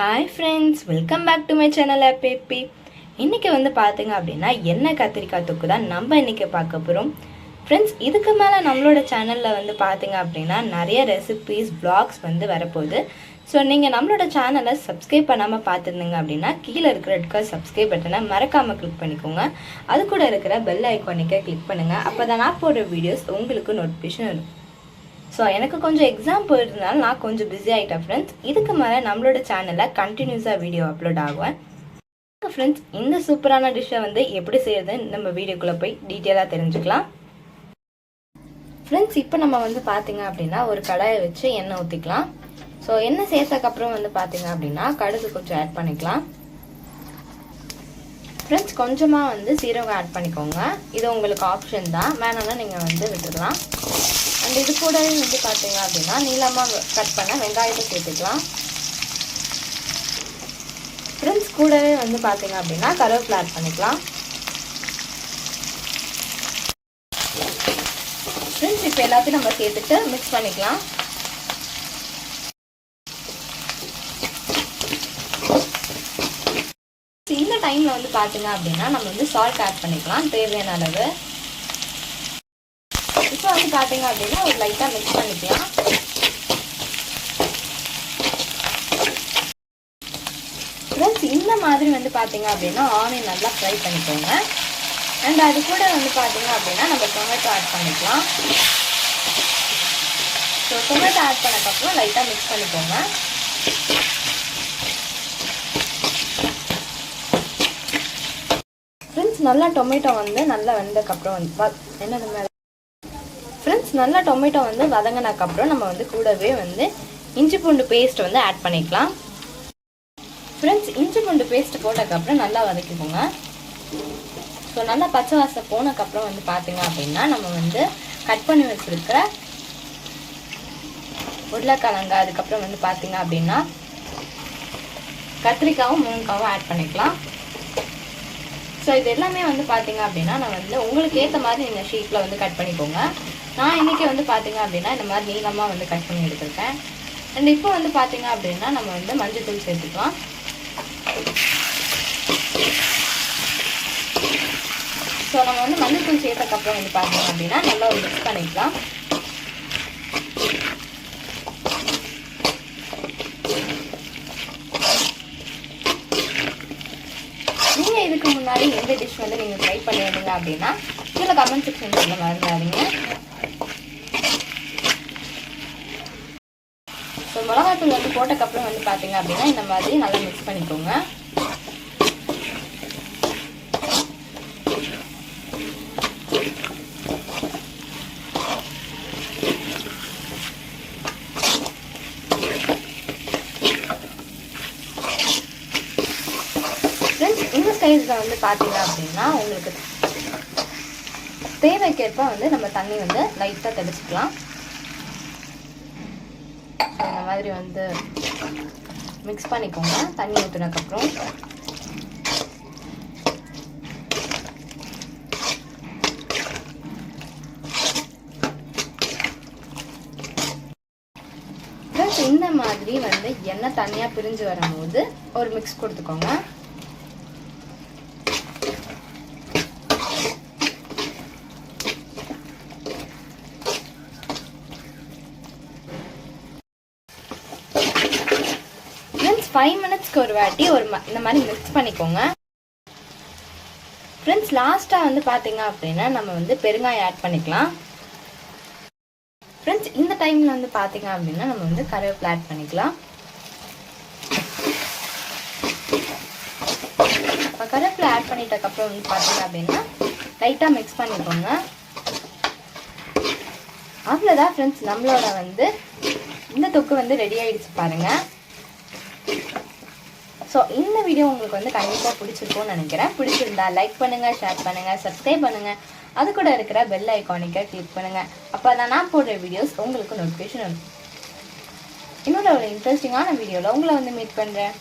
Hi friends welcome back to my channel பேப்பி இன்றைக்கி வந்து பார்த்தீங்க அப்படின்னா என்ன கத்திரிக்காய் தொக்கு தான் நம்ம இன்றைக்கி பார்க்க போகிறோம் ஃப்ரெண்ட்ஸ் இதுக்கு மேலே நம்மளோட சேனலில் வந்து பார்த்தீங்க அப்படின்னா நிறைய ரெசிபீஸ் ப்ளாக்ஸ் வந்து வரப்போகுது. ஸோ நீங்கள் நம்மளோட சேனலை சப்ஸ்கிரைப் பண்ணாமல் பார்த்துருந்தீங்க அப்படின்னா கீழே இருக்கிற இருக்க சப்ஸ்கிரைப் பட்டனை மறக்காமல் கிளிக் பண்ணிக்கோங்க. அது கூட இருக்கிற பெல் ஐக்கானிக்கை கிளிக் பண்ணுங்கள் அப்போ தான் நான் போடுற வீடியோஸ் உங்களுக்கு நோட்டிஃபிகேஷன் வரும். ஸோ எனக்கு கொஞ்சம் எக்ஸாம் போயிருந்தனால நான் கொஞ்சம் பிஸி ஆகிட்டேன் ஃப்ரெண்ட்ஸ் இதுக்கு மேலே நம்மளோட சேனலில் கண்டினியூஸாக வீடியோ அப்லோட் ஆகுவேன். ஃப்ரெண்ட்ஸ் இந்த சூப்பரான டிஷ்ஷை வந்து எப்படி செய்யறதுன்னு நம்ம வீடியோக்குள்ளே போய் டீட்டெயிலாக தெரிஞ்சுக்கலாம். ஃப்ரெண்ட்ஸ் இப்போ நம்ம வந்து பார்த்தீங்க அப்படின்னா ஒரு கடாயை வச்சு எண்ணெய் ஊற்றிக்கலாம் ஸோ எண்ணெய் சேர்த்தக்கப்புறம் வந்து பார்த்தீங்க அப்படின்னா கடுகு கொஞ்சம் ஆட் பண்ணிக்கலாம். ஃப்ரெண்ட்ஸ் கொஞ்சமாக வந்து சீரகம் ஆட் பண்ணிக்கோங்க. இது உங்களுக்கு ஆப்ஷன் தான். வேணாலும் நீங்கள் வந்து விட்டுக்கலாம் அந்த இது கூடவே வந்து பார்த்தீங்க அப்படின்னா நீளமாக கட் பண்ண வெங்காயத்தை சேர்த்துக்கலாம். ஃப்ரெண்ட்ஸ் கூடவே வந்து பார்த்தீங்க அப்படின்னா கருவேப்பிலை ஆட் பண்ணிக்கலாம். ஃப்ரெண்ட்ஸ் இப்போ எல்லாத்தையும் நம்ம சேர்த்துட்டு மிக்ஸ் பண்ணிக்கலாம். இந்த டைமில் வந்து பார்த்தீங்க அப்படின்னா நம்ம வந்து சால்ட் ஆட் பண்ணிக்கலாம். தேவையான அளவு. இப்போ வந்து பார்த்தீங்க அப்படின்னா ஒரு லைட்டாக மிக்ஸ் பண்ணிக்கலாம். ஃப்ரெண்ட்ஸ் இந்த மாதிரி வந்து பார்த்தீங்க அப்படின்னா ஆனியன் நல்லா ஃப்ரை பண்ணிக்கோங்க. அண்ட் அது கூட வந்து பார்த்தீங்க அப்படின்னா நம்ம டொமேட்டோ ஆட் பண்ணிக்கலாம். ஸோ டொமேட்டோ ஆட் பண்ணக்கப்புறம் லைட்டாக மிக்ஸ் பண்ணிக்கோங்க. ஃப்ரெண்ட்ஸ் நல்லா டொமேட்டோ வந்து நல்லா வெந்ததுக்கப்புறம் வந்து என்னது மேலே? ஒன்ஸ் நல்லா டொமேட்டோ வந்து வதங்கினதுக்கப்புறம் நம்ம வந்து கூடவே வந்து இஞ்சி பூண்டு பேஸ்ட் வந்து ஆட் பண்ணிக்கலாம். ஃப்ரெண்ட்ஸ் இஞ்சி பூண்டு பேஸ்ட் போட்டதுக்கப்புறம் நல்லா வதக்கிக்கோங்க. ஸோ நல்லா பச்சை வாசம் போனதுக்கப்புறம் வந்து பார்த்தீங்க அப்படின்னா நம்ம வந்து கட் பண்ணி வச்சுருக்கிற உருளைக்கிழங்கு அதுக்கப்புறம் வந்து பார்த்தீங்க அப்படின்னா கத்திரிக்காவும் முருங்காவும் ஆட் பண்ணிக்கலாம். ஸோ இது எல்லாமே வந்து பார்த்தீங்க அப்படின்னா நான் வந்து உங்களுக்கு ஏற்ற மாதிரி நீங்கள் ஷீட்டில் வந்து கட் பண்ணிக்கோங்க. நான் இன்றைக்கி வந்து பார்த்தீங்க அப்படின்னா இந்த மாதிரி நீளமாக வந்து கட் பண்ணி எடுத்திருக்கேன். அண்ட் இப்போ வந்து பார்த்தீங்க அப்படின்னா நம்ம வந்து மஞ்சள் தூள் சேர்த்துக்கலாம். ஸோ நம்ம வந்து மஞ்சள் தூள் சேர்த்தக்கப்புறம் வந்து பார்த்தீங்க அப்படின்னா நல்லா ஒரு மிக்ஸ் பண்ணிக்கலாம். நீங்கள் இதுக்கு முன்னாடி எந்த டிஷ் வந்து நீங்கள் ட்ரை பண்ணியிருந்தீங்க அப்படின்னா கீழே கமெண்ட் செக்ஷன் சொல்ல மறந்துடாதீங்க ஸோ மிளகாத்தூள் வந்து போட்டக்கப்புறம் வந்து பார்த்தீங்க அப்படின்னா இந்த மாதிரி நல்லா மிக்ஸ் பண்ணிக்கோங்க. இந்த சைஸில் வந்து பார்த்தீங்க அப்படின்னா உங்களுக்கு தேவைக்கேற்ப வந்து நம்ம தண்ணி வந்து லைட்டாக தெளிச்சுக்கலாம். இந்த மாதிரி வந்து மிக்ஸ் பண்ணிக்கோங்க. தண்ணி ஊற்றுனதுக்கப்புறம் இந்த மாதிரி வந்து எண்ணெய் தனியாக பிரிஞ்சு வரும்போது ஒரு மிக்ஸ் கொடுத்துக்கோங்க ஃப்ரெண்ட்ஸ் ஃபைவ் மினிட்ஸ்க்கு ஒரு வாட்டி ஒரு ம- இந்த மாதிரி மிக்ஸ் பண்ணிக்கோங்க. ஃப்ரெண்ட்ஸ் லாஸ்ட்டாக வந்து பார்த்தீங்க அப்படின்னா நம்ம வந்து பெருங்காயம் ஆட் பண்ணிக்கலாம். ஃப்ரெண்ட்ஸ் இந்த டைமில் வந்து பார்த்தீங்க அப்படின்னா நம்ம வந்து கருவேப்பிலை ஆட் பண்ணிக்கலாம். இப்போ கருவேப்பிலை ஆட் பண்ணிட்டதுக்கப்புறம் வந்து பார்த்தீங்க அப்படின்னா லைட்டாக மிக்ஸ் பண்ணிக்கோங்க. அவ்வளோதான் ஃப்ரெண்ட்ஸ் நம்மளோட வந்து இந்த தொக்கு வந்து ரெடி ஆகிடுச்சு பாருங்கள் ஸோ இந்த வீடியோ உங்களுக்கு வந்து கண்டிப்பாக பிடிச்சிருக்கும்னு நினைக்கிறேன். பிடிச்சிருந்தா லைக் பண்ணுங்கள் ஷேர் பண்ணுங்கள் சப்ஸ்கிரைப் பண்ணுங்கள் அது கூட இருக்கிற பெல் ஐக்கானிக்கை கிளிக் பண்ணுங்கள் அப்போ தான் நான் போடுற வீடியோஸ் உங்களுக்கு நோட்டிஃபிகேஷன் வரும். இன்னொரு ஒரு இன்ட்ரெஸ்டிங்கான வீடியோவில் உங்களை வந்து மீட் பண்ணுறேன்